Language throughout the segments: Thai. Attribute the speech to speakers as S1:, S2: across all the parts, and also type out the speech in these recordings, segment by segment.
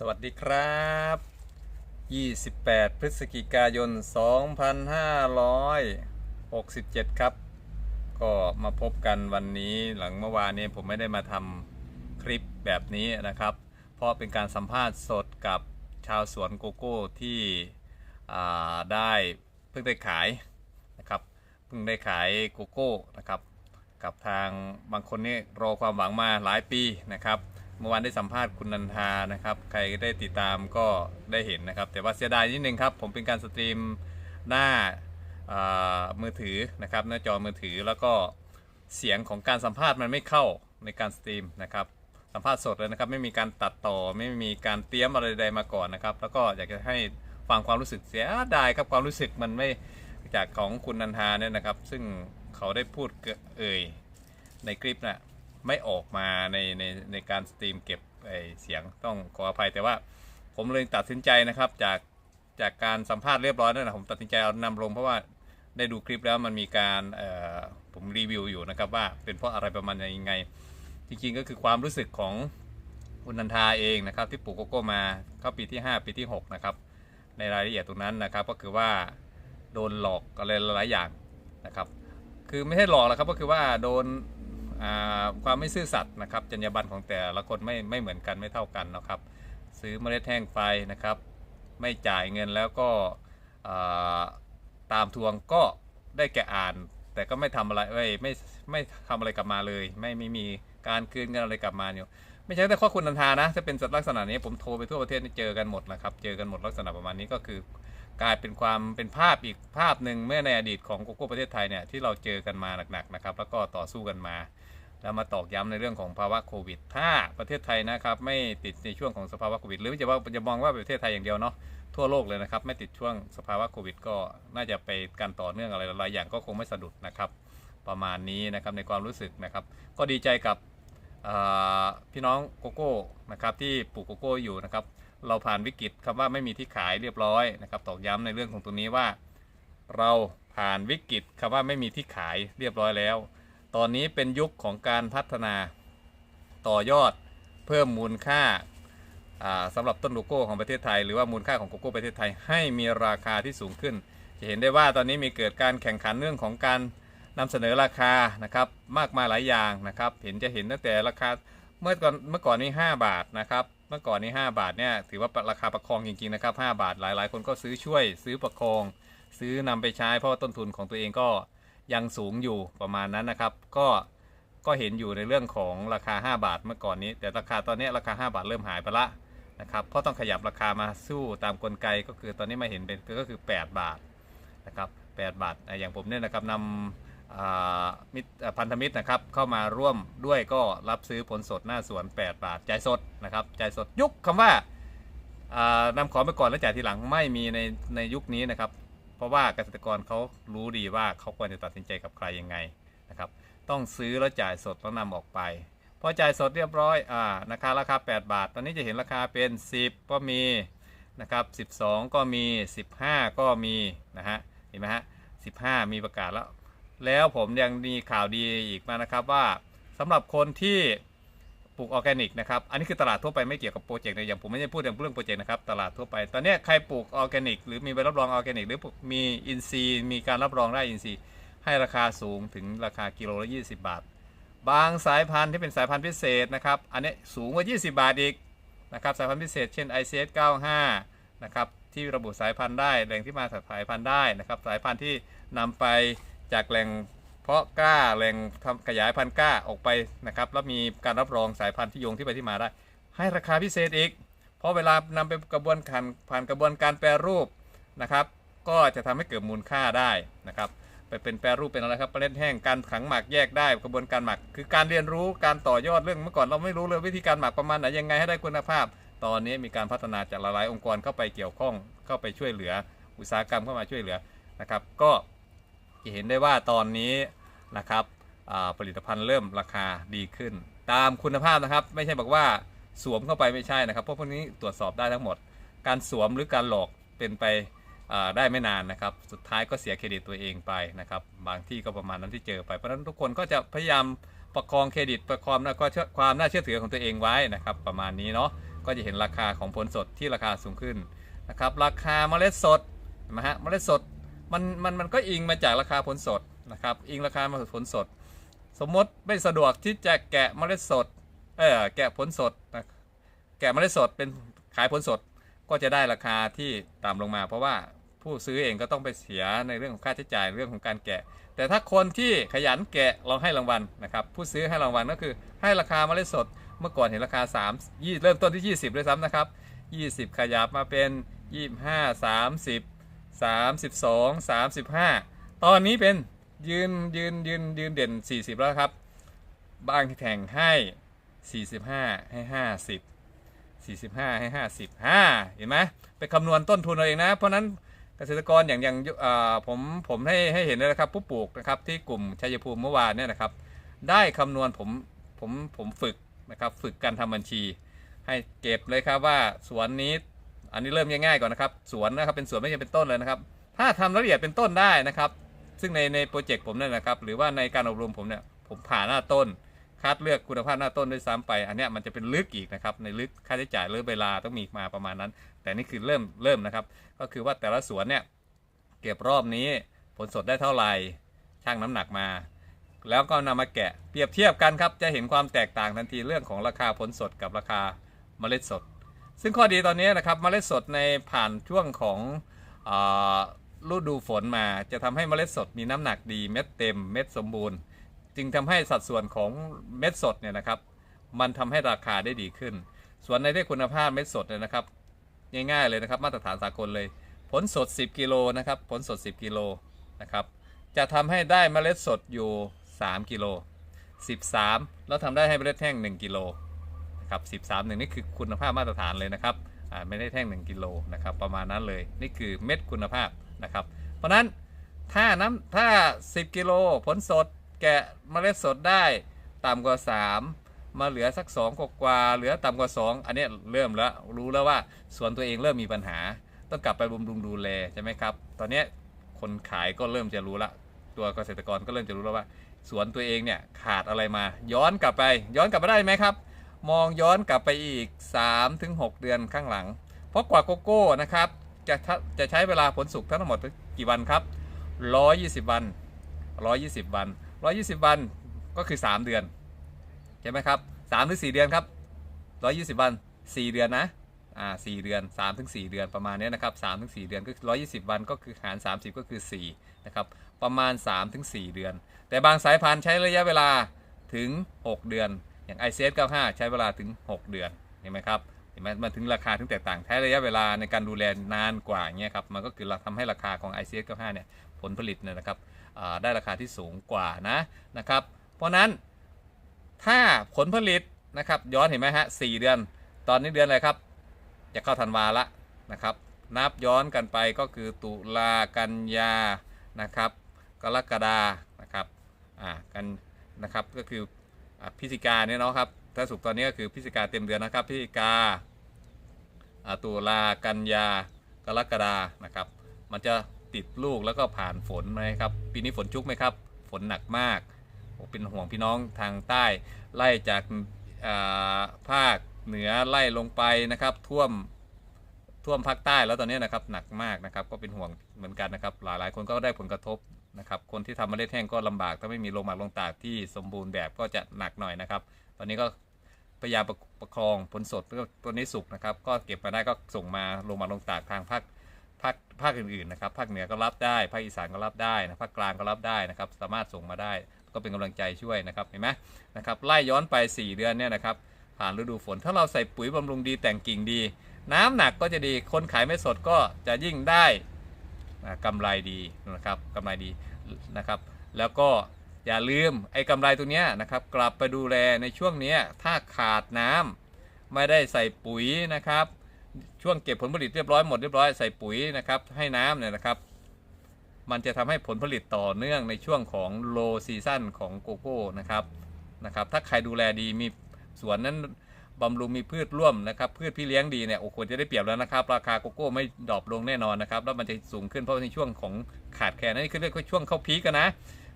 S1: สวัสดีครับ 28 พฤศจิกายน 2567 ครับ ก็มาพบกันวันนี้หลังเมื่อวานนี้ผมไม่ได้มาทำคลิปแบบนี้นะครับ เพราะเป็นการสัมภาษณ์สดกับชาวสวนโกโก้ที่ได้เพิ่งได้ขายนะครับ เพิ่งได้ขายโกโก้นะครับ กับทางบางคนนี่รอความหวังมาหลายปีนะครับ เมื่อวานได้สัมภาษณ์คุณนันทานะครับ ใครได้ติดตามก็ได้เห็นนะครับ แต่ว่าเสียดายนิดนึงครับ ผมเป็นการสตรีมหน้าามือถือนะครับ หน้าจอมือถือแล้วก็เสียงของการสัมภาษณ์มันไม่เข้าในการสตรีมนะครับสัมภาษณ์สดเลยนะครับ ไม่มีการตัดต่อไม่มีการเตรียมอะไรใดมาก่อนนะครับ แล้วก็อยากจะให้ฟังความรู้สึกเสียดายครับความรู้สึกมันไม่จากของคุณนันทาเนี่ยนะครับ ซึ่งเขาได้พูดเอ่ยในคลิปนะ่ะ ไม่ออกมาในในในการสตรีมเก็บไอเสียงต้องขออภัยแต่ว่าผมเลยตัดสินใจนะครับจากจากการสัมภาษณ์เรียบร้อยนั่นนะผมตัดสินใจเอานำลงเพราะว่าได้ดูคลิปแล้วมันมีการผมรีวิวอยู่นะครับว่าเป็นเพราะอะไรประมาณยังไง จริงๆก็คือความรู้สึกของคุณนันทาเองนะครับที่ปลูกโกโก้มาเข้าปีที่ 5 ปีที่ 6 นะครับ ในรายละเอียดตรงนั้นนะครับ ก็คือว่าโดนหลอกอะไรหลายอย่างนะครับ คือไม่ใช่หลอกแล้วครับก็คือว่าโดน ความไม่ซื่อสัตย์นะครับจรรยาบรรณของแต่ละคนไม่ไม่เหมือนกันไม่เท่ากันนะครับ ซื้อเมล็ดแห้งไปนะครับ ไม่จ่ายเงินแล้วก็ตามทวงก็ได้แก่อ่าน แต่ก็ไม่ทำอะไรเอ้ยไม่ไม่ทำอะไรกลับมาเลย ไม่ไม่มีการคืนเงินอะไรกลับมาเนี่ไม่ใช่แต่ข้อคุณนันทานะถ้าเป็นลักษณะนี้ผมโทรไปทั่วประเทศเจอกันหมดนะครับ เจอกันหมดลักษณะประมาณนี้ก็คือกลายเป็นความเป็นภาพอีกภาพหนึ่งเมื่อในอดีตของโกโก้ประเทศไทยเนี่ยที่เราเจอกันมาหนักๆนะครับ แล้วก็ต่อสู้กันมา แล้วมาตอกย้ำในเรื่องของภาวะโควิด ถ้าประเทศไทยนะครับไม่ติดในช่วงของสภาวะโควิด หรือจะว่าจะมองว่าประเทศไทยอย่างเดียวเนาะทั่วโลกเลยนะครับไม่ติดช่วงสภาวะโควิด ก็น่าจะไปการต่อเนื่องอะไรหลายอย่างก็คงไม่สะดุดนะครับ ประมาณนี้นะครับในความรู้สึกนะครับ ก็ดีใจกับพี่น้องโกโก้นะครับที่ปลูกโกโก้อยู่นะครับ เราผ่านวิกฤตคำว่าไม่มีที่ขายเรียบร้อยนะครับตอกย้ำในเรื่องของตรงนี้ว่า เราผ่านวิกฤตคำว่าไม่มีที่ขายเรียบร้อยแล้ว ตอนนี้เป็นยุคของการพัฒนาต่อยอดเพิ่มมูลค่าอ่าสำหรับต้นโกโก้ของประเทศไทย หรือว่ามูลค่าของโกโก้ประเทศไทยให้มีราคาที่สูงขึ้น จะเห็นได้ว่าตอนนี้มีเกิดการแข่งขันเรื่องของการนำเสนอราคานะครับมากมายหลายอย่างนะครับ เห็นจะเห็นตั้งแต่ราคาเมื่อก่อนเมื่อก่อนนี้ 5 บาทนะครับเมื่อก่อนนี้ 5 บาทเนี่ยถือว่าราคาประคองจริงๆนะครับ5บาทหลายๆ คนก็ซื้อช่วย ซื้อประคอง ซื้อนำไปใช้เพราะว่าต้นทุนของตัวเองก็ ยังสูงอยู่ประมาณนั้นนะครับ ก็ก็เห็นอยู่ในเรื่องของราคา 5 บาทเมื่อก่อนนี้ แต่ราคาตอนนี้ราคา 5 บาทเริ่มหายไปละนะครับเพราะต้องขยับราคามาสู้ตามกลไกก็คือตอนนี้มาเห็นเป็นก็คือ 8 บาทนะครับ8บาทอย่างผมเนี่ยนะครับนำมิตรพันธมิตรนะครับเข้ามาร่วมด้วยก็รับซื้อผลสดหน้าสวน 8 บาทจ่ายสดนะครับจ่ายสดยุคคำว่าอ่านำของไปก่อนแล้วจ่ายทีหลังไม่มีในในยุคนี้นะครับ เพราะว่าเกษตรกรเขารู้ดีว่าเขาควรจะตัดสินใจกับใครยังไงนะครับ ต้องซื้อแล้วจ่ายสดแล้วนำออกไป พอจ่ายสดเรียบร้อยอ่าราคาราคา 8 บาท ตอนนี้จะเห็นราคาเป็น 10 ก็มีนะครับ12 ก็มี 15 ก็มีนะฮะเห็นไหมฮะ15 มีประกาศแล้ว แล้วผมยังมีข่าวดีอีกมานะครับว่าสำหรับคนที่ ปลูกออร์แกนิกนะครับ อันนี้คือตลาดทั่วไปไม่เกี่ยวกับโปรเจกต์นะอย่างผมไม่ได้พูดเรื่องโปรเจกต์นะครับ ตลาดทั่วไป ตอนนี้ใครปลูกออร์แกนิกหรือมีใบรับรองออร์แกนิกหรือมีอินทรีมีการรับรองได้อินทรีให้ราคาสูงถึงราคากิโลละ 20 บาท บางสายพันธุ์ที่เป็นสายพันธุ์พิเศษนะครับ อันนี้สูงกว่า 20 บาทอีกนะครับ สายพันธุ์พิเศษ เช่น ICS 95 นะครับ ที่ระบุสายพันธุ์ได้ แหล่งที่มาสายพันธุ์ได้นะครับ สายพันธุ์ที่นำไปจากแหล่ง เพาะกล้าแหล่งทำขยายพันธุ์กล้าออกไปนะครับแล้วมีการรับรองสายพันธุ์ที่โยงที่ไปที่มาได้ ให้ราคาพิเศษอีก เพราะเวลานำไปกระบวนการผ่านกระบวนการแปรรูปนะครับ ก็จะทำให้เกิดมูลค่าได้นะครับไปเป็นแปรรูปเป็นอะไรครับเมล็ดแห้งการขังหมักแยกได้กระบวนการหมัก คือการเรียนรู้การต่อยอดเรื่องเมื่อก่อนเราไม่รู้เลยวิธีการหมักประมาณไหนยังไงให้ได้คุณภาพ ตอนนี้มีการพัฒนาจากหลายองค์กรเข้าไปเกี่ยวข้องเข้าไปช่วยเหลือ อุตสาหกรรมเข้ามาช่วยเหลือนะครับ ก็ จะเห็นได้ว่าตอนนี้นะครับผลิตภัณฑ์เริ่มราคาดีขึ้น ตามคุณภาพนะครับ ไม่ใช่บอกว่าสวมเข้าไปไม่ใช่นะครับ เพราะพวกนี้ตรวจสอบได้ทั้งหมด การสวมหรือการหลอกเป็นไปได้ไม่นานนะครับ สุดท้ายก็เสียเครดิตตัวเองไปนะครับ บางที่ก็ประมาณนั้นที่เจอไป เพราะฉะนั้นทุกคนก็จะพยายามประคองเครดิตประคองแล้วก็เชื่อความน่าเชื่อถือของตัวเองไว้นะครับ ประมาณนี้เนาะ ก็จะเห็นราคาของผลสดที่ราคาสูงขึ้นนะครับ ราคาเมล็ดสดนไหมฮะ เมล็ดสด มันมันมันก็อิงมาจากราคาผลสดนะครับ อิงราคามาผลสด สมมติไม่สะดวกที่จะแกะเมล็ดสดเออแกะผลสดนะแกะเมล็ดสดเป็นขายผลสดก็จะได้ราคาที่ต่ำลงมา เพราะว่าผู้ซื้อเองก็ต้องไปเสียในเรื่องของค่าใช้จ่ายเรื่องของการแกะ แต่ถ้าคนที่ขยันแกะเราให้รางวัลนะครับ ผู้ซื้อให้รางวัลก็คือให้ราคาเมล็ดสด เมื่อก่อนเห็นราคา3 20เริ่มต้นที่ 20ด้วยซ้ำนะครับ 20 ขยับมาเป็น 25 30 32 35 ตอนนี้เป็นยืนยืนยืนยืนเด่น 40 แล้วครับบางแข่งให้ 45 ให้ 50 45 ให้ 50 5 เห็นไหมไปคำนวณต้นทุนเราเองนะ เพราะนั้นเกษตรกรอย่างอย่างผมผมให้ให้เห็นเลยนะครับ ผู้ปลูกนะครับที่กลุ่มชัยภูมิเมื่อวานเนี่ยนะครับ ได้คำนวณผมผมผมฝึกนะครับ ฝึกการทำบัญชี ให้เก็บเลยครับว่าสวนนี้ อันนี้เริ่มง่ายๆก่อนนะครับ สวนนะครับเป็นสวนไม่ใช่เป็นต้นเลยนะครับ ถ้าทำละเอียดเป็นต้นได้นะครับ ซึ่งในในโปรเจกต์ผมเนี่ยนะครับ หรือว่าในการอบรมผมเนี่ยผมผ่าหน้าต้น คัดเลือกคุณภาพหน้าต้นด้วยซ้ำไป อันเนี้ยมันจะเป็นลึกอีกนะครับ ในลึกค่าใช้จ่ายหรือเวลาต้องมีมาประมาณนั้น แต่นี่คือเริ่มเริ่มนะครับ ก็คือว่าแต่ละสวนเนี่ยเก็บรอบนี้ผลสดได้เท่าไหร่ช่างน้ำหนักมา แล้วก็นำมาแกะเปรียบเทียบกันครับจะเห็นความแตกต่างทันทีเรื่องของราคาผลสดกับราคาเมล็ดสด ซึ่งข้อดีตอนนี้นะครับเมล็ดสดในผ่านช่วงของฤดูฝนมาจะทำให้เมล็ดสดมีน้ำหนักดีเม็ดเต็มเม็ดสมบูรณ์ จึงทำให้สัดส่วนของเม็ดสดเนี่ยนะครับ มันทำให้ราคาได้ดีขึ้น ส่วนในที่องคุณภาพเม็ดสดเนี่ยนะครับ ง่ายๆเลยนะครับ มาตรฐานสากลเลย ผลสด 10 กิโลนะครับผลสด 10 กิโลนะครับจะทำให้ได้เมล็ดสดอยู่ 3 กิโล 13 แล้วทำได้ให้เมล็ดแห้ง 1 กิโล ครับ 13หนึ่งนี่คือคุณภาพมาตรฐานเลยนะครับไม่ได้แท่ง 1 กิโลนะครับประมาณนั้นเลยนี่คือเม็ดคุณภาพนะครับ เพราะนั้นถ้าน้ำถ้า 10 กิโลผลสดแกะเมล็ดสดได้ต่ำกว่า 3 มาเหลือสัก 2 กว่ากว่าเหลือต่ำกว่า 2 อันนี้เริ่มแล้วรู้แล้วว่าสวนตัวเองเริ่มมีปัญหา ต้องกลับไปบำรุงดูแลใช่ไหมครับ ตอนนี้คนขายก็เริ่มจะรู้ละตัวเกษตรกรก็เริ่มจะรู้แล้วว่า สวนตัวเองเนี่ยขาดอะไรมา ย้อนกลับไป ย้อนกลับไปได้ไหมครับ มองย้อนกลับไปอีก 3-6 เดือนข้างหลัง เพราะกว่าโกโก้นะครับจะจะใช้เวลาผลสุกทั้งหมดกี่วันครับ 120 วัน 120 วัน 120 วันก็คือ 3 เดือน ใช่ไหมครับ3หรือ4เดือนครับ 120 วัน 4 เดือนนะอ่า4เดือน3ถึง4เดือนประมาณนี้นะครับ3ถึง4เดือนก็คือ120 วันก็คือหาร 30 ก็คือ4นะครับประมาณ3ถึง4เดือน แต่บางสายพันธุ์ใช้ระยะเวลาถึง 6 เดือน อย่าง i c s 95 ใช้เวลาถึง 6 เดือนเห็นไหมครับเห็นไหมมันถึงราคาถึงแตกต่างใช้ระยะเวลาในการดูแลนานกว่าเงี้ยครับมันก็คือเราทำให้ราคาของ i c s 95 เนี่ยผลผลิตเนี่ยนะครับได้ราคาที่สูงกว่านะนะครับ เพราะนั้นถ้าผลผลิตนะครับย้อนเห็นไหมฮะ4เดือน ตอนนี้เดือนอะไรครับ จะเข้าธันวาละนะครับ นับย้อนกันไปก็คือตุลากันยานะครับ กรกฎานะครับอ่ากันนะครับก็คือ พฤศจิกาเนี่ยเนาะครับถ้าสุกตอนนี้ก็คือพฤศจิกาเต็มเดือนนะครับพฤศจิกาตุลากันยากรกฎานะครับ มันจะติดลูกแล้วก็ผ่านฝนไหมครับ ปีนี้ฝนชุกไหมครับ ฝนหนักมากโอ้เป็นห่วงพี่น้องทางใต้ไล่จากาภาคเหนือไล่ลงไปนะครับ ท่วมท่วมภาคใต้แล้วตอนนี้นะครับหนักมากนะครับ ก็เป็นห่วงเหมือนกันนะครับ หลายหลายๆคนก็ได้ผลกระทบ นะครับ คนที่ทำเมล็ดแห้งก็ลำบาก ถ้าไม่มีโรงหมักโรงตากที่สมบูรณ์แบบก็จะหนักหน่อยนะครับ ตอนนี้ก็พยายามประประคองผลสดก็ตัวนี้สุกนะครับ ก็เก็บมาได้ก็ส่งมาโรงหมักโรงตากทางภาคภาคภาคอื่นๆนะครับภาคเหนือก็รับได้ภาคอีสานก็รับได้นะภาคกลางก็รับได้นะครับ สามารถส่งมาได้ก็เป็นกำลังใจช่วยนะครับเห็นไหมนะครับไล่ย้อนไป 4 เดือนเนี่ยนะครับผ่านฤดูฝน ถ้าเราใส่ปุ๋ยบำรุงดีแต่งกิ่งดี น้ำหนักก็จะดีคนขายไม่สดก็จะยิ่งได้ กำไรดีนะครับกำไรดีนะครับ แล้วก็อย่าลืมไอ้กำไรตัวเนี้ยนะครับ กลับไปดูแลในช่วงเนี้ยถ้าขาดน้ำไม่ได้ใส่ปุ๋ยนะครับ ช่วงเก็บผลผลิตเรียบร้อยหมดเรียบร้อยใส่ปุ๋ยนะครับ ให้น้ำเนี่ยนะครับ มันจะทำให้ผลผลิตต่อเนื่องในช่วงของโลซีซั่นของโกโก้นะครับนะครับ ถ้าใครดูแลดีมีสวนนั้น บำรุงมีพืชร่วมนะครับพืชพี่เลี้ยงดีเนี่ยโอ้ควรจะได้เปรียบแล้วนะครับ ราคาโกโก้ไม่ดรอปลงแน่นอนนะครับแล้วมันจะสูงขึ้นเพราะในช่วงของขาดแคลนนั่คือเรียกว่าช่วงเข้าพีกกันนะ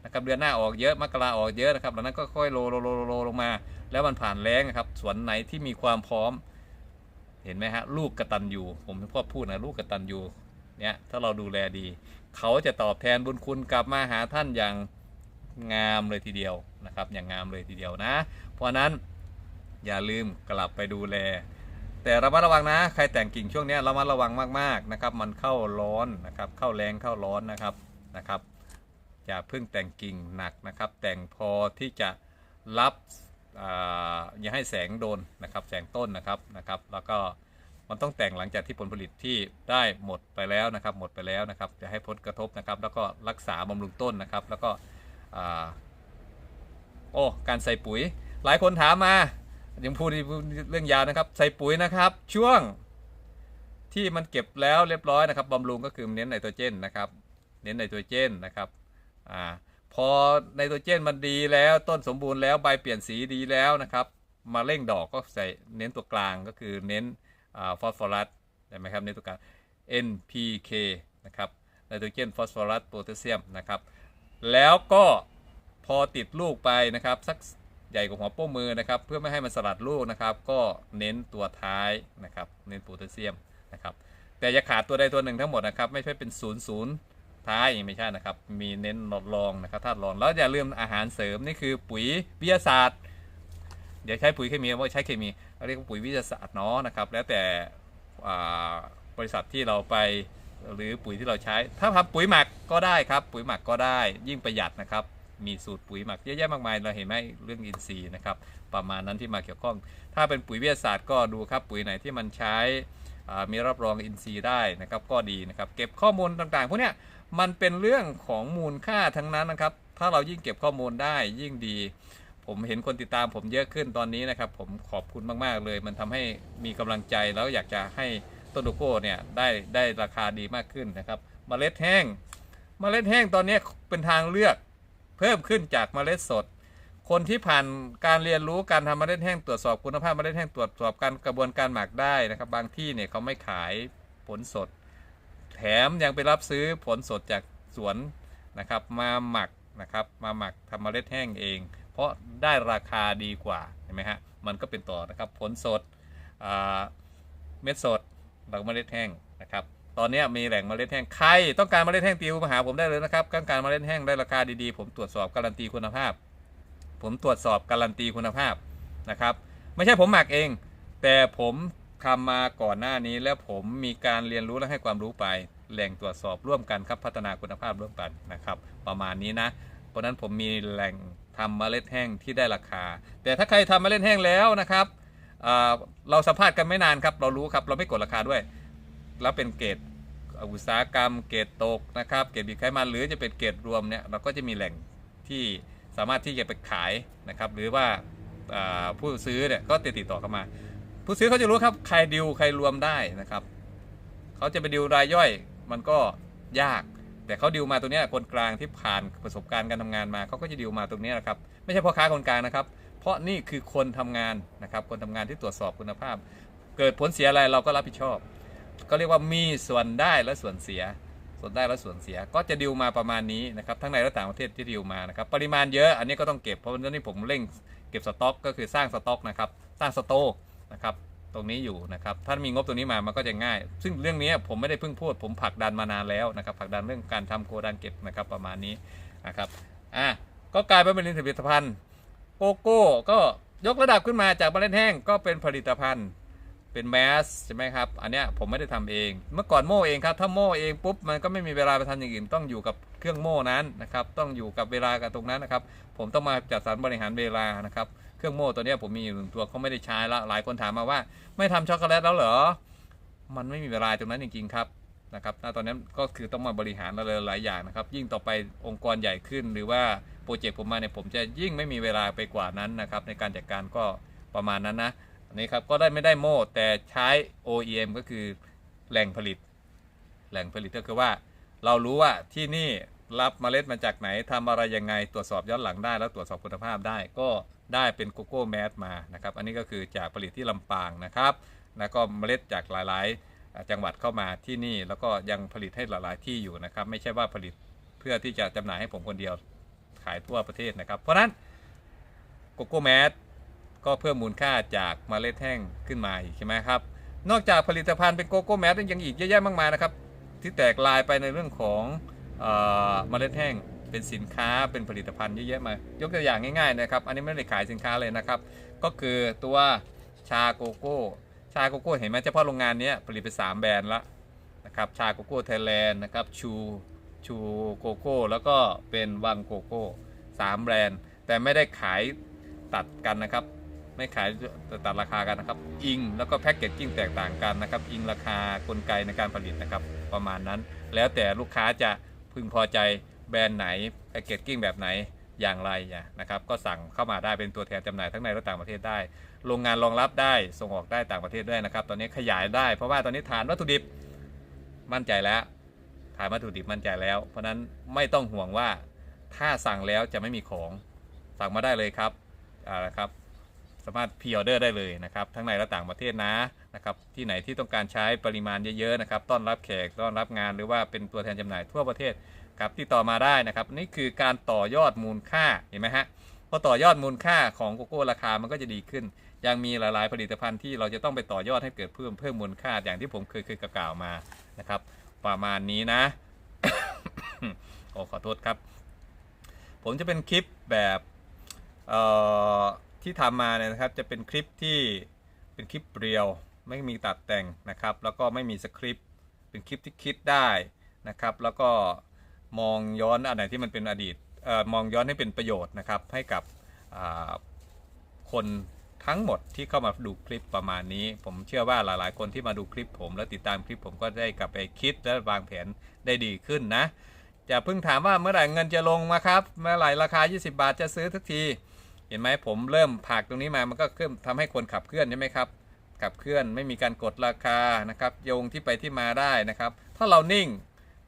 S1: นะครับเดือนหน้าออกเยอะมกราออกเยอะนะครับหลังนั้นก็ค่อยโลโลโลโลลงมา แล้วมันผ่านแล้งนะครับสวนไหนที่มีความพร้อม เห็นไหมฮะลูกกระตันอยู่ผมพ่อพูดนะลูกกระตันอยู่เนี่ยถ้าเราดูแลดี เขาจะตอบแทนบุญคุณกลับมาหาท่านอย่างงามเลยทีเดียวนะครับ อย่างงามเลยทีเดียวนะ เพราะนั้น อย่าลืมกลับไปดูแล แต่ระมัดระวังนะ ใครแต่งกิ่งช่วงนี้ระมัดระวังมากๆนะครับ มันเข้าร้อนนะครับ เข้าแรงเข้าร้อนนะครับนะครับ อย่าเพิ่งแต่งกิ่งหนักนะครับ แต่งพอที่จะรับอย่าให้แสงโดนนะครับ แสงต้นนะครับนะครับ แล้วก็มันต้องแต่งหลังจากที่ผลผลิตที่ได้หมดไปแล้วนะครับ หมดไปแล้วนะครับจะให้ผลกระทบนะครับ แล้วก็รักษาบำรุงต้นนะครับ แล้วก็โอ้การใส่ปุ๋ย หลายคนถามมา ยังพูดเรื่องยานะครับ ใส่ปุ๋ยนะครับ ช่วงที่มันเก็บแล้วเรียบร้อยนะครับบำรุงก็คือเน้นไนโตรเจนนะครับ เน้นไนโตรเจนนะครับอ่าพอไนโตรเจนมันดีแล้วต้นสมบูรณ์แล้วใบเปลี่ยนสีดีแล้วนะครับ มาเร่งดอกก็ใส่เน้นตัวกลางก็คือเน้นฟอสฟอรัสใช่ไหมครับเน้นตัวกลาง NPK นะครับไนโตรเจนฟอสฟอรัสโพแทสเซียมนะครับ แล้วก็พอติดลูกไปนะครับสัก ใหญ่กว่าหัวโป้งมือนะครับ เพื่อไม่ให้มันสลัดลูกนะครับ ก็เน้นตัวท้ายนะครับ เน้นโพแทสเซียมนะครับ แต่อย่าขาดตัวใดตัวหนึ่งทั้งหมดนะครับ ไม่ใช่เป็นศูนย์ศูนย์ท้ายไม่ใช่นะครับ มีเน้นลดรองนะครับธาตุรอง แล้วอย่าลืมอาหารเสริมนี่คือปุ๋ยวิทยาศาสตร์เดี๋ยวใช้ปุ๋ยเคมีว่าใช้เคมีเรียกว่าปุ๋ยวิทยาศาสตร์เนาะนะครับ แล้วแต่บริษัทที่เราไปหรือปุ๋ยที่เราใช้ ถ้าทำปุ๋ยหมักก็ได้ครับ ปุ๋ยหมักก็ได้ยิ่งประหยัดนะครับ มีสูตรปุ๋ยหมักเยอะแยะมากมายเราเห็นไหมเรื่องอินทรีย์นะครับ ประมาณนั้นที่มาเกี่ยวข้อง ถ้าเป็นปุ๋ยวิทยาศาสตร์ก็ดูครับปุ๋ยไหนที่มันใช้มีรับรองอินทรีย์ได้นะครับก็ดีนะครับ เก็บข้อมูลต่างๆพวกนี้มันเป็นเรื่องของมูลค่าทั้งนั้นนะครับ ถ้าเรายิ่งเก็บข้อมูลได้ยิ่งดี ผมเห็นคนติดตามผมเยอะขึ้นตอนนี้นะครับ ผมขอบคุณมากๆเลย มันทำให้มีกำลังใจแล้วอยากจะให้ต้นโดโก้เนี่ยได้ได้ราคาดีมากขึ้นนะครับเมล็ดแห้งเมล็ดแห้งตอนนี้เป็นทางเลือก เพิ่มขึ้นจากเมล็ดสด คนที่ผ่านการเรียนรู้การทำเมล็ดแห้งตรวจสอบคุณภาพเมล็ดแห้งตรวจสอบการกระบวนการหมักได้นะครับ บางที่เนี่ยเขาไม่ขายผลสด แถมยังไปรับซื้อผลสดจากสวนนะครับมาหมักนะครับมาหมักทำเมล็ดแห้งเอง เพราะได้ราคาดีกว่าเห็นไหมฮะมันก็เป็นต่อนะครับผลสดเม็ดสดหลักเมล็ดแห้งนะครับ ตอนนี้มีแหล่งเมล็ดแห้งใครต้องการเมล็ดแห้งติวมาหาผมได้เลยนะครับต้องการเมล็ดแห้งได้ราคาดีๆ ผมตรวจสอบการันตีคุณภาพ ผมตรวจสอบการันตีคุณภาพนะครับ ไม่ใช่ผมหมักเอง แต่ผมทำมาก่อนหน้านี้ แล้วผมมีการเรียนรู้และให้ความรู้ไป แหล่งตรวจสอบร่วมกันครับพัฒนาคุณภาพร่วมกันนะครับ ประมาณนี้นะ เพราะนั้นผมมีแหล่งทำเมล็ดแห้งที่ได้ราคา แต่ถ้าใครทำเมล็ดแห้งแล้วนะครับเราสัมภาษณ์กันไม่นานครับ เรารู้ครับ เราไม่กดราคาด้วย แล้วเป็นเกรดอุตสาหกรรม เกรดตกนะครับ เกรดบีไขมันหรือจะเป็นเกรดรวมเนี่ยเราก็จะมีแหล่งที่สามารถที่จะไปขายนะครับ หรือว่าผู้ซื้อเนี่ยก็ติดติดต่อเข้ามา ผู้ซื้อเขาจะรู้ครับใครดิวใครรวมได้นะครับเขาจะไปดิวรายย่อยมันก็ยาก แต่เขาดิวมาตรงนี้คนกลางที่ผ่านประสบการณ์การทำงานมาเขาก็จะดิวมาตรงนี้นะครับ ไม่ใช่พ่อค้าคนกลางนะครับ เพราะนี่คือคนทำงานนะครับ คนทำงานที่ตรวจสอบคุณภาพ เกิดผลเสียอะไรเราก็รับผิดชอบ ก็เรียกว่ามีส่วนได้และส่วนเสีย ส่วนได้และส่วนเสีย ก็จะดิวมาประมาณนี้นะครับ ทั้งในและต่างประเทศที่ดิวมานะครับ ปริมาณเยอะ อันนี้ก็ต้องเก็บ เพราะวันนี้ผมเร่งเก็บสต็อก ก็คือสร้างสต็อกนะครับ สร้างสโตร์นะครับ ตรงนี้อยู่นะครับ ถ้ามีงบตรงนี้มา มันก็จะง่าย ซึ่งเรื่องนี้ผมไม่ได้เพิ่งพูด ผมผลักดันมานานแล้วนะครับ ผลักดันเรื่องการทำโกดังเก็บนะครับ ประมาณนี้นะครับ อะ ก็กลายเป็นผลิตภัณฑ์ โกโก้ ก็ยกระดับขึ้นมาจากเมล็ดแห้งก็เป็นผลิตภัณฑ์ เป็นแมสใช่ไหมครับ อันเนี้ยผมไม่ได้ทำเอง เมื่อก่อนโม่เองครับ ถ้าโม่เองปุ๊บมันก็ไม่มีเวลาไปทำอย่างอื่นต้องอยู่กับเครื่องโม่นั้นนะครับ ต้องอยู่กับเวลากับตรงนั้นนะครับ ผมต้องมาจัดสรรบริหารเวลานะครับ เครื่องโม่ตัวเนี้ยผมมีอยู่หนึ่งตัวเขาไม่ได้ใช้ล้วหลายคนถามมาว่า ไม่ทำช็อกโกแลตแล้วเหรอ มันไม่มีเวลาตรงนั้นจริงๆครับนะครับณตอนนั้นก็คือต้องมาบริหารอะไรหลายอย่างนะครับ ยิ่งต่อไปองค์กรใหญ่ขึ้น หรือว่าโปรเจกต์ผมมาเนี่ยผมจะยิ่งไม่มีเวลาไปกว่านั้นนะครับในการจัดการก็ประมาณนั้นนะ อันนี้ครับก็ได้ไม่ได้โม่แต่ใช้ OEM ก็คือแหล่งผลิต แหล่งผลิตก็คือว่า เรารู้ว่าที่นี่รับเมล็ดมาจากไหนทำอะไรยังไงตรวจสอบย้อนหลังได้แล้วตรวจสอบคุณภาพได้ก็ได้เป็นโกโก้แมสมานะครับ อันนี้ก็คือจากผลิตที่ลำปางนะครับแล้วก็เมล็ดจากหลายๆ จังหวัดเข้ามาที่นี่ แล้วก็ยังผลิตให้หลายๆที่อยู่นะครับ ไม่ใช่ว่าผลิตเพื่อที่จะจำหน่ายให้ผมคนเดียวขายทั่วประเทศนะครับ เพราะฉะนั้นโกโก้แมส ก็เพิ่มมูลค่าจากเมล็ดแห้งขึ้นมาอีกใช่ไหมครับ นอกจากผลิตภัณฑ์เป็นโกโก้แมสยังอีกเยอะแยะมากมายนะครับ ที่แตกลายไปในเรื่องของเมล็ดแห้งเป็นสินค้าเป็นผลิตภัณฑ์เยอะแยะมายกตัวอย่างง่ายๆนะครับ อันนี้ไม่ได้ขายสินค้าเลยนะครับ ก็คือตัวชาโกโก้ ชาโกโก้เห็นไหมเฉพาะโรงงานนี้ผลิตไป 3 แบรนด์ละนะครับ ชาโกโก้ไทยแลนด์นะครับ ชูชูโกโก้ แล้วก็เป็นวังโกโก้สามแบรนด์ แต่ไม่ได้ขายตัดกันนะครับ ไม่ขายตัดราคากันนะครับ อิงแล้วก็แพ็กเกจจิ้งแตกต่างกันนะครับ อิงราคากลไกในการผลิตนะครับ ประมาณนั้น แล้วแต่ลูกค้าจะพึงพอใจแบรนด์ไหนแพ็กเกจจิ้งแบบไหนอย่างไรนะครับ ก็สั่งเข้ามาได้เป็นตัวแทนจำหน่ายทั้งในและต่างประเทศได้ โรงงานรองรับได้ส่งออกได้ต่างประเทศด้วยนะครับ ตอนนี้ขยายได้เพราะว่าตอนนี้ฐานวัตถุดิบมั่นใจแล้วฐานวัตถุดิบมั่นใจแล้ว เพราะฉะนั้นไม่ต้องห่วงว่าถ้าสั่งแล้วจะไม่มีของสั่งมาได้เลยครับอ่านะครับ สามารถพ r ออเดอร์ได้เลยนะครับ ทั้งในและต่างประเทศนะนะครับ ที่ไหนที่ต้องการใช้ปริมาณเยอะๆนะครับ ต้อนรับแขก ต้อนรับงาน หรือว่าเป็นตัวแทนจำหน่ายทั่วประเทศครับที่ต่อมาได้นะครับ นี่คือการต่อยอดมูลค่า เห็นไหมฮะ พอต่อยอดมูลค่าของโกโก้ราคามันก็จะดีขึ้น ยังมีหลายๆ ผลิตภัณฑ์ที่เราจะต้องไปต่อยอดให้เกิดเพิ่มเพิ่มมูลค่า อย่างที่ผมเคยเคยกล่าวมา นะครับ ประมาณนี้นะ โอ้ขอโทษครับ ผมจะเป็นคลิปแบบ เอ่อ ที่ทำมาเนี่ยนะครับจะเป็นคลิปที่เป็นคลิปเรียว ไม่มีตัดแต่งนะครับ แล้วก็ไม่มีสคริปต์เป็นคลิปที่คิดได้นะครับ แล้วก็มองย้อนอันไหนที่มันเป็นอดีตเอ่อมองย้อนให้เป็นประโยชน์นะครับ ให้กับอ่าคนทั้งหมดที่เข้ามาดูคลิปประมาณนี้ ผมเชื่อว่าหลาย ๆ คนที่มาดูคลิปผม และติดตามคลิปผมก็ได้กลับไปคิดและวางแผนได้ดีขึ้นนะจะเพิ่งถามว่าเมื่อไหร่เงินจะลงมาครับ เมื่อไหร่ราคา 20 บาทจะซื้อทุกที เห็นไหมผมเริ่มผลักตรงนี้มามันก็เริ่มทำให้คนขับเคลื่อนใช่ไหมครับขับเคลื่อนไม่มีการกดราคานะครับโยงที่ไปที่มาได้นะครับ ถ้าเรานิ่ง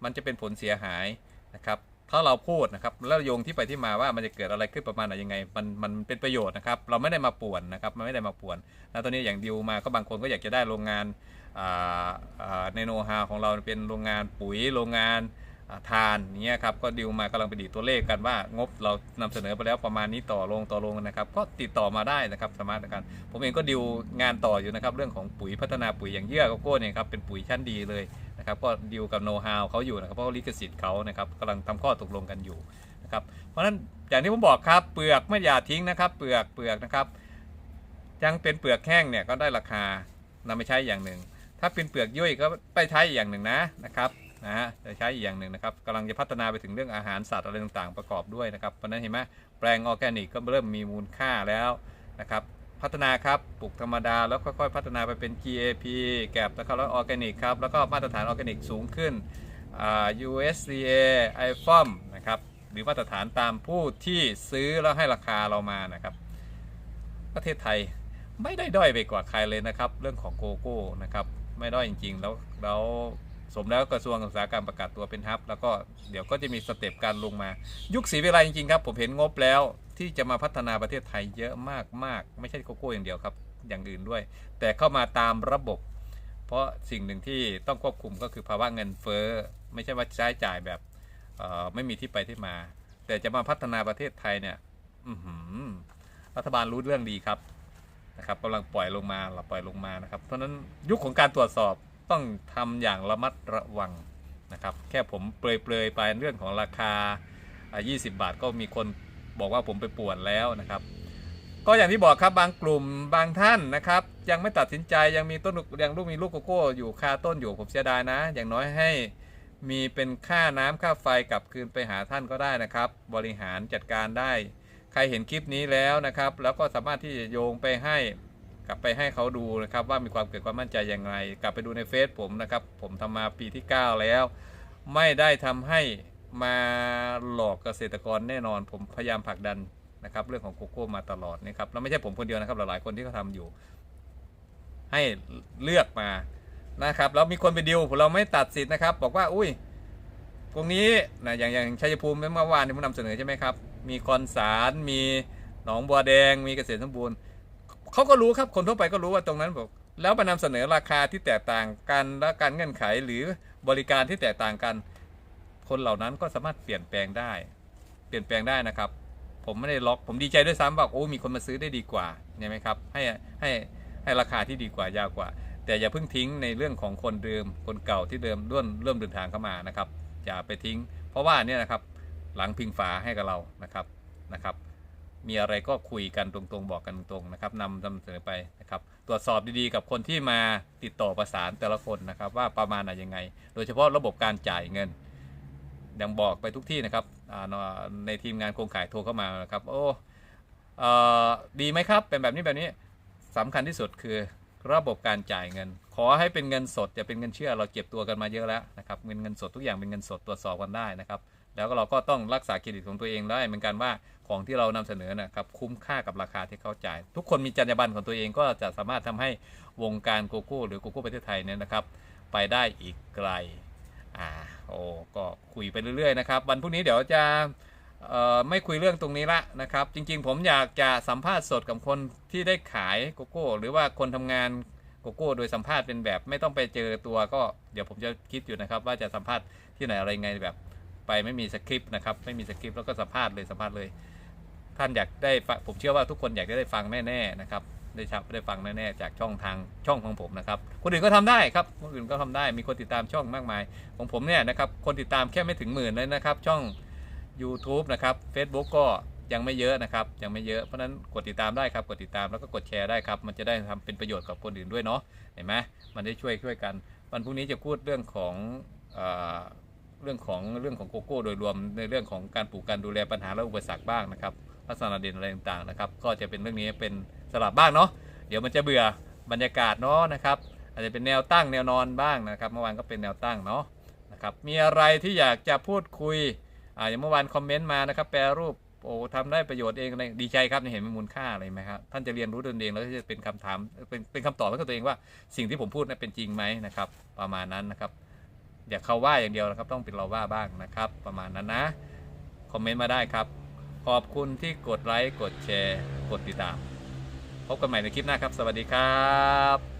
S1: มันจะเป็นผลเสียหายนะครับถ้าเราพูดนะครับแล้วโยงที่ไปที่มาว่ามันจะเกิดอะไรขึ้นประมาณไหนยังไง มันมันเป็นประโยชน์นะครับ เราไม่ได้มาป่วนนะครับมันไม่ได้มาป่วนแล้วตอนนี้อย่างดิวมาก็บางคนก็อยากจะได้โรงงานอ่าอ่าในโนฮาของเราเป็นโรงงานปุ๋ยโรงงาน ทานเนี้ยครับก็ดิวมากำลังไปดีตัวเลขกันว่างบเรานำเสนอไปแล้วประมาณนี้ต่อลงต่อลงนะครับ ก็ติดต่อมาได้นะครับสามารถนการผมเองก็ดิวงานต่ออยู่นะครับเรื่องของปุ๋ยพัฒนาปุ๋ยอย่างเยื่อโกโก้เนี่ยครับเป็นปุ๋ยชั้นดีเลยนะครับก็ดิวกับโน้ตฮาวเขาอยู่นะครับเพราะว่าลิขสิทธิ์เขานะครับกำลังทำข้อตกลงกันอยู่นะครับเพราะฉะนั้นอย่างที่ผมบอกครับเปลือกไม่อย่าทิ้งนะครับ เปลือกเปลือกนะครับยังเป็นเปลือกแห้งเนี่ยก็ได้ราคานำไปใช้อย่างหนึ่ง ถ้าเป็นเปลือกยุ่ยก็ไปใช้อีกอย่างหนึ่งนะนะครับ นะฮะจะใช้อีกอย่างหนึ่งนะครับกำลังจะพัฒนาไปถึงเรื่องอาหารสัตว์อะไรต่างๆประกอบด้วยนะครับเพราะนั้นเห็นไหมแปลงออแกนิกก็เริ่มมีมูลค่าแล้วนะครับพัฒนาครับปลูกธรรมดาแล้วค่อยๆ พัฒนาไปเป็น GAP แกบนะครับแล้วออร์แกนิกครับแล้วก็มาตรฐานออร์แกนิกสูงขึ้นอ่า USDA IFOM นะครับหรือมาตรฐานตามผู้ที่ซื้อแล้วให้ราคาเรามานะครับประเทศไทยไม่ได้ด้อยไปกว่าใครเลยนะครับ เรื่องของโกโก้นะครับไม่ด้อยจริงๆ แล้วแล้ว สมแล้วกระทรวงอุตสาหกรรมประกาศตัวเป็นฮับ แล้วก็เดี๋ยวก็จะมีสเต็ปการลงมา ยุคสีเวลาจริงๆครับ ผมเห็นงบแล้วที่จะมาพัฒนาประเทศไทยเยอะมากมากๆ ไม่ใช่โกโก้อย่างเดียวครับ อย่างอื่นด้วย แต่เข้ามาตามระบบ เพราะสิ่งหนึ่งที่ต้องควบคุมก็คือภาวะเงินเฟ้อไม่ใช่ว่าใช้จ่ายแบบไม่มีที่ไปที่มา แต่จะมาพัฒนาประเทศไทยเนี่ยรัฐบาลรู้เรื่องดีครับนะครับกำลังปล่อยลงมาเราปล่อยลงมานะครับ เพราะนั้นยุคของการตรวจสอบ ต้องทำอย่างระมัดระวังนะครับ แค่ผมเปลยๆไปเรื่องของราคา 20 บาทก็มีคนบอกว่าผมไปป่วนแล้วนะครับ ก็อย่างที่บอกครับบางกลุ่มบางท่านนะครับ ยังไม่ตัดสินใจยังมีต้นยังลูกมีลูกโกโก้อยู่คาต้นอยู่ผมเสียดายนะ อย่างน้อยให้มีเป็นค่าน้ำค่าไฟกลับคืนไปหาท่านก็ได้นะครับ บริหารจัดการได้ ใครเห็นคลิปนี้แล้วนะครับ แล้วก็สามารถที่จะโยงไปให้ กลับไปให้เขาดูนะครับว่ามีความเกิดความมั่นใจอย่างไร กลับไปดูในเฟซผมนะครับ ผมทำมาปีที่ 9 แล้ว ไม่ได้ทำให้มาหลอกเกษตรกรแน่นอน ผมพยายามผลักดันนะครับเรื่องของโกโก้มาตลอดนะครับแล้วไม่ใช่ผมคนเดียวนะครับหลายๆคนที่เขาทำอยู่ ให้เลือกมานะครับแล้วมีคนไปดิวเราไม่ตัดสิทธิ์นะครับ บอกว่าอุ้ยตรงนี้นะอย่างอย่างชัยภูมิเมื่อวานที่ผมนำเสนอใช่ไหมครับ มีคอนสารมีหนองบัวแดง มีเกษตรสมบูรณ์ เขาก็รู้ครับคนทั่วไปก็รู้ว่าตรงนั้นบอก แล้วมานำเสนอราคาที่แตกต่างกันและการเงื่อนไขหรือบริการที่แตกต่างกัน คนเหล่านั้นก็สามารถเปลี่ยนแปลงได้ เปลี่ยนแปลงได้นะครับ ผมไม่ได้ล็อก ผมดีใจด้วยซ้ำบอกโอ้มีคนมาซื้อได้ดีกว่าใช่ไหมครับให้ให้ให้ราคาที่ดีกว่ายาวกว่า แต่อย่าเพิ่งทิ้งในเรื่องของคนเดิม คนเก่าที่เดิมเริ่มเริ่มเดินทางเข้ามานะครับอย่าไปทิ้ง เพราะว่าเนี่ยนะครับหลังพิงฝาให้กับเรานะครับนะครับ มีอะไรก็คุยกันตรงๆ บอกกันตรงๆนะครับนำนำเสนอไปนะครับ ตรวจสอบดีๆ กับคนที่มาติดต่อประสานแต่ละคนนะครับ ว่าประมาณไหนยังไง โดยเฉพาะระบบการจ่ายเงินยังบอกไปทุกที่นะครับในทีมงานโครงข่ายโทรเข้ามานะครับ โอ้เอ่อดีไหมครับ เป็นแบบนี้แบบนี้สำคัญที่สุดคือระบบการจ่ายเงิน ขอให้เป็นเงินสดอย่าเป็นเงินเชื่อเราเก็บตัวกันมาเยอะแล้วนะครับเงินเงินสดทุกอย่างเป็นเงินสดตรวจสอบกันได้นะครับ แล้วก็เราก็ต้องรักษาเครดิตของตัวเองได้เหมือนกันว่า ของที่เรานำเสนอนะครับคุ้มค่ากับราคาที่เขาจ่าย ทุกคนมีจรรยาบรรณของตัวเองก็จะสามารถทำให้วงการโกโก้หรือโกโก้ประเทศไทยเนี่ยนะครับ ไปได้อีกไกลอ่าโอ้ก็คุยไปเรื่อยๆนะครับวันพรุ่งนี้เดี๋ยวจะไม่คุยเรื่องตรงนี้ละนะครับ จริงๆ ผมอยากจะสัมภาษณ์สดกับคนที่ได้ขายโกโก้ หรือว่าคนทำงานโกโก้ โดยสัมภาษณ์เป็นแบบไม่ต้องไปเจอตัวก็เดี๋ยวผมจะคิดอยู่นะครับ ว่าจะสัมภาษณ์ที่ไหนอะไรไงแบบ ไปไม่มีสคริปต์นะครับ ไม่มีสคริปต์แล้วก็สัมภาษณ์เลยสัมภาษณ์เลย ท่านอยากได้ฟังผมเชื่อว่าทุกคนอยากจะได้ฟังแน่ๆนะครับได้ชับได้ฟังแน่ๆจากช่องทางช่องของผมนะครับคนอื่นก็ทำได้ครับคนอื่นก็ทำได้มีคนติดตามช่องมากมาย ของผมเนี่ยนะครับคนติดตามแค่ไม่ถึงหมื่นเลยนะครับ ช่อง YouTube นะครับ Facebook ก็ยังไม่เยอะนะครับ ยังไม่เยอะเพราะนั้นกดติดตามได้ครับกดติดตามแล้วก็กดแชร์ได้ครับ มันจะได้ทำเป็นประโยชน์กับคนอื่นด้วยเนาะเห็นไหมมันได้ช่วยช่วยกัน วันพรุ่งนี้จะพูดเรื่องของเอ่อเรื่องของเรื่องของโกโก้โดยรวมในเรื่องของการปลูกการดูแลปัญหาและอุปสรรคบ้างนะครับ ลักษณะเด่นอะไรต่างๆนะครับ ก็จะเป็นเรื่องนี้เป็นสลับบ้างเนาะเดี๋ยวมันจะเบื่อบรรยากาศเนาะนะครับ อาจจะเป็นแนวตั้งแนวนอนบ้างนะครับ เมื่อวานก็เป็นแนวตั้งเนาะนะครับมีอะไรที่อยากจะพูดคุยอ่าอย่างเมื่อวานคอมเมนต์มานะครับ แปรรูปโอ้ทำได้ประโยชน์เองอะไรดีใจครับเห็นมีมูลค่าอะไรไหมครับท่านจะเรียนรู้ตนเองแล้วจะเป็นคำถามเป็นเป็นคำตอบให้กับตัวเองว่า สิ่งที่ผมพูดนั้นเป็นจริงไหมนะครับ ประมาณนั้นนะครับ อย่าเขาว่าอย่างเดียวนะครับ ต้องเป็นเราว่าบ้างนะครับ ประมาณนั้นนะคอมเมนต์มาได้ครับ ขอบคุณที่กดไลค์ กดแชร์ กดติดตาม พบกันใหม่ในคลิปหน้าครับ สวัสดีครับ